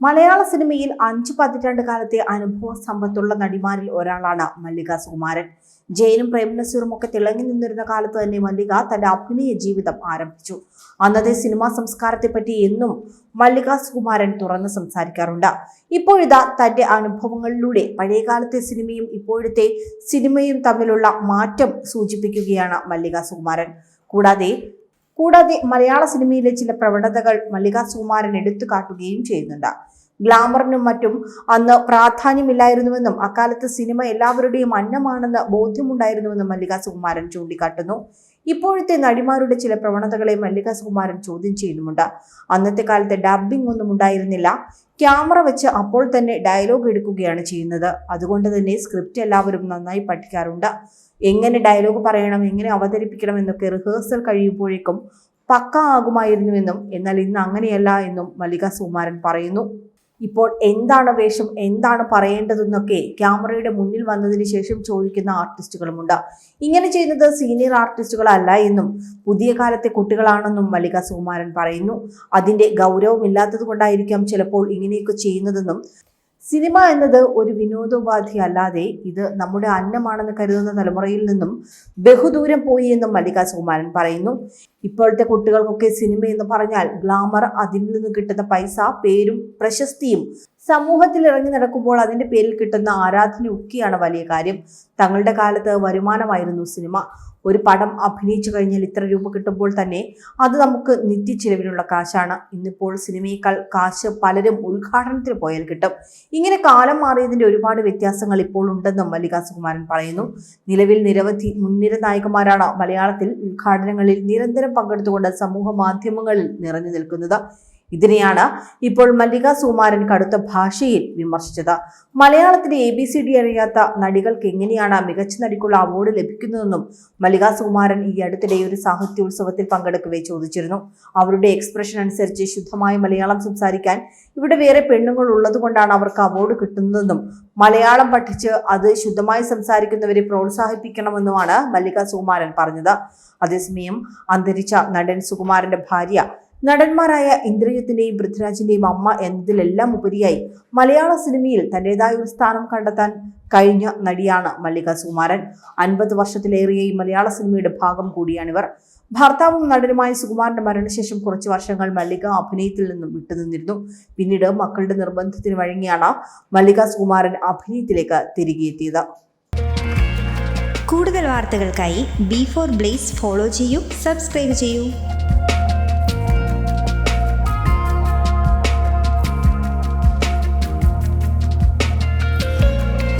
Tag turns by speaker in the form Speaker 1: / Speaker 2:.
Speaker 1: മലയാള സിനിമയിൽ അഞ്ചു പതിറ്റാണ്ട് കാലത്തെ അനുഭവ സമ്പത്തുള്ള നടിമാരിൽ ഒരാളാണ് മല്ലിക സുകുമാരൻ. ജയനും പ്രേംനസീറും ഒക്കെ തിളങ്ങി നിന്നിരുന്ന കാലത്ത് തന്നെ മല്ലിക തന്റെ അഭിനയ ജീവിതം ആരംഭിച്ചു. അന്നത്തെ സിനിമാ സംസ്കാരത്തെപ്പറ്റി എന്നും മല്ലിക സുകുമാരൻ തുറന്ന് സംസാരിക്കാറുണ്ട്. ഇപ്പോഴിതാ തന്റെ അനുഭവങ്ങളിലൂടെ പഴയകാലത്തെ സിനിമയും ഇപ്പോഴത്തെ സിനിമയും തമ്മിലുള്ള മാറ്റം സൂചിപ്പിക്കുകയാണ് മല്ലിക സുകുമാരൻ. കൂടാതെ കൂടാതെ മലയാള സിനിമയിലെ ചില പ്രവണതകൾ മല്ലികാ സുകുമാരൻ എടുത്തു കാട്ടുകയും ചെയ്യുന്നുണ്ട്. ഗ്ലാമറിനും മറ്റും അന്ന് പ്രാധാന്യമില്ലായിരുന്നുവെന്നും അക്കാലത്ത് സിനിമ എല്ലാവരുടെയും അന്നമാണെന്ന് ബോധ്യമുണ്ടായിരുന്നുവെന്നും മല്ലിക സുകുമാരൻ ചൂണ്ടിക്കാട്ടുന്നു. ഇപ്പോഴത്തെ നടിമാരുടെ ചില പ്രവണതകളെ മല്ലിക സുകുമാരൻ ചോദ്യം ചെയ്യുന്നുമുണ്ട്. അന്നത്തെ കാലത്ത് ഡബ്ബിംഗ് ഒന്നും ഉണ്ടായിരുന്നില്ല. ക്യാമറ വെച്ച് അപ്പോൾ തന്നെ ഡയലോഗ് എടുക്കുകയാണ് ചെയ്യുന്നത്. അതുകൊണ്ട് തന്നെ സ്ക്രിപ്റ്റ് എല്ലാവരും നന്നായി പഠിക്കാറുണ്ട്. എങ്ങനെ ഡയലോഗ് പറയണം എങ്ങനെ അവതരിപ്പിക്കണം എന്നൊക്കെ റിഹേഴ്സൽ കഴിയുമ്പോഴേക്കും പക്ക ആകുമായിരുന്നുവെന്നും എന്നാൽ ഇന്ന് അങ്ങനെയല്ല എന്നും മല്ലിക സുകുമാരൻ പറയുന്നു. ഇപ്പോൾ എന്താണ് വേഷം എന്താണ് പറയേണ്ടതെന്നൊക്കെ ക്യാമറയുടെ മുന്നിൽ വന്നതിന് ശേഷം ചോദിക്കുന്ന ആർട്ടിസ്റ്റുകളുമുണ്ട്. ഇങ്ങനെ ചെയ്യുന്നത് സീനിയർ ആർട്ടിസ്റ്റുകളല്ല എന്നും പുതിയ കാലത്തെ കുട്ടികളാണെന്നും മല്ലിക സുകുമാരൻ പറയുന്നു. അതിന്റെ ഗൗരവമില്ലാത്തത് കൊണ്ടായിരിക്കാം ചിലപ്പോൾ ഇങ്ങനെയൊക്കെ ചെയ്യുന്നതെന്നും സിനിമ എന്നത് ഒരു വിനോദോപാധി അല്ലാതെ ഇത് നമ്മുടെ അന്നമാണെന്ന് കരുതുന്ന തലമുറയിൽ നിന്നും ബഹുദൂരം പോയി എന്നും മല്ലിക സുകുമാരൻ പറയുന്നു. ഇപ്പോഴത്തെ കുട്ടികൾക്കൊക്കെ സിനിമ എന്ന് പറഞ്ഞാൽ ഗ്ലാമർ അതിൽ നിന്ന് കിട്ടുന്ന പൈസ പേരും പ്രശസ്തിയും സമൂഹത്തിൽ ഇറങ്ങി നടക്കുമ്പോൾ അതിന്റെ പേരിൽ കിട്ടുന്ന ആരാധനയൊക്കെയാണ് വലിയ കാര്യം. തങ്ങളുടെ കാലത്ത് വരുമാനമായിരുന്നു സിനിമ. ഒരു പടം അഭിനയിച്ചു കഴിഞ്ഞാൽ ഇത്ര രൂപ കിട്ടുമ്പോൾ തന്നെ അത് നമുക്ക് നിത്യച്ചിലവിനുള്ള കാശാണ്. ഇന്നിപ്പോൾ സിനിമയേക്കാൾ കാശ് പലരും ഉദ്ഘാടനത്തിന് പോയാൽ കിട്ടും. ഇങ്ങനെ കാലം മാറിയതിന്റെ ഒരുപാട് വ്യത്യാസങ്ങൾ ഇപ്പോൾ ഉണ്ടെന്നും മല്ലിക സുകുമാരൻ പറയുന്നു. നിലവിൽ നിരവധി മുൻനിര നായകന്മാരാണ് മലയാളത്തിൽ ഉദ്ഘാടനങ്ങളിൽ നിരന്തരം പങ്കെടുത്തുകൊണ്ട് സമൂഹ മാധ്യമങ്ങളിൽ നിറഞ്ഞു നിൽക്കുന്നത്. ഇതിനെയാണ് ഇപ്പോൾ മല്ലിക സുമാരൻ കടുത്ത ഭാഷയിൽ വിമർശിച്ചത്. മലയാളത്തിലെ എ ബി സി ഡി അറിയാത്ത നടികൾക്ക് എങ്ങനെയാണ് മികച്ച നടിക്കുള്ള അവാർഡ് ലഭിക്കുന്നതെന്നും മല്ലിക സുമാരൻ ഈ അടുത്തിടെ ഒരു സാഹിത്യോത്സവത്തിൽ പങ്കെടുക്കവേ ചോദിച്ചിരുന്നു. അവരുടെ എക്സ്പ്രഷൻ അനുസരിച്ച് ശുദ്ധമായ മലയാളം സംസാരിക്കാൻ ഇവിടെ വേറെ പെണ്ണുങ്ങൾ ഉള്ളതുകൊണ്ടാണ് അവർക്ക് അവാർഡ് കിട്ടുന്നതെന്നും മലയാളം പഠിച്ച് അത് ശുദ്ധമായി സംസാരിക്കുന്നവരെ പ്രോത്സാഹിപ്പിക്കണമെന്നുമാണ് മല്ലിക സുകുമാരൻ പറഞ്ഞത്. അതേസമയം അന്തരിച്ച നടൻ സുകുമാരന്റെ ഭാര്യ നടന്മാരായ ഇന്ദ്രജിത്തിന്റെയും പൃഥ്വിരാജിന്റെയും അമ്മ എന്നതിലെല്ലാം ഉപരിയായി മലയാള സിനിമയിൽ തന്റേതായ ഒരു സ്ഥാനം കണ്ടെത്താൻ കഴിഞ്ഞ നടിയാണ് മല്ലിക സുകുമാരൻ. അൻപത് വർഷത്തിലേറെയായി മലയാള സിനിമയുടെ ഭാഗം കൂടിയാണിവർ. ഭർത്താവും നടനുമായ സുകുമാരന്റെ മരണശേഷം കുറച്ച് വർഷങ്ങൾ മല്ലിക അഭിനയത്തിൽ നിന്നും വിട്ടുനിന്നിരുന്നു. പിന്നീട് മക്കളുടെ നിർബന്ധത്തിന് വഴങ്ങിയാണ് മല്ലിക സുകുമാരൻ അഭിനയത്തിലേക്ക് തിരികെ എത്തിയത്
Speaker 2: കൂടുതൽ വാർത്തകൾക്കായി ബി ഫോർ ബ്ലേസ് ഫോളോ ചെയ്യൂ സബ്സ്ക്രൈബ് ചെയ്യൂ.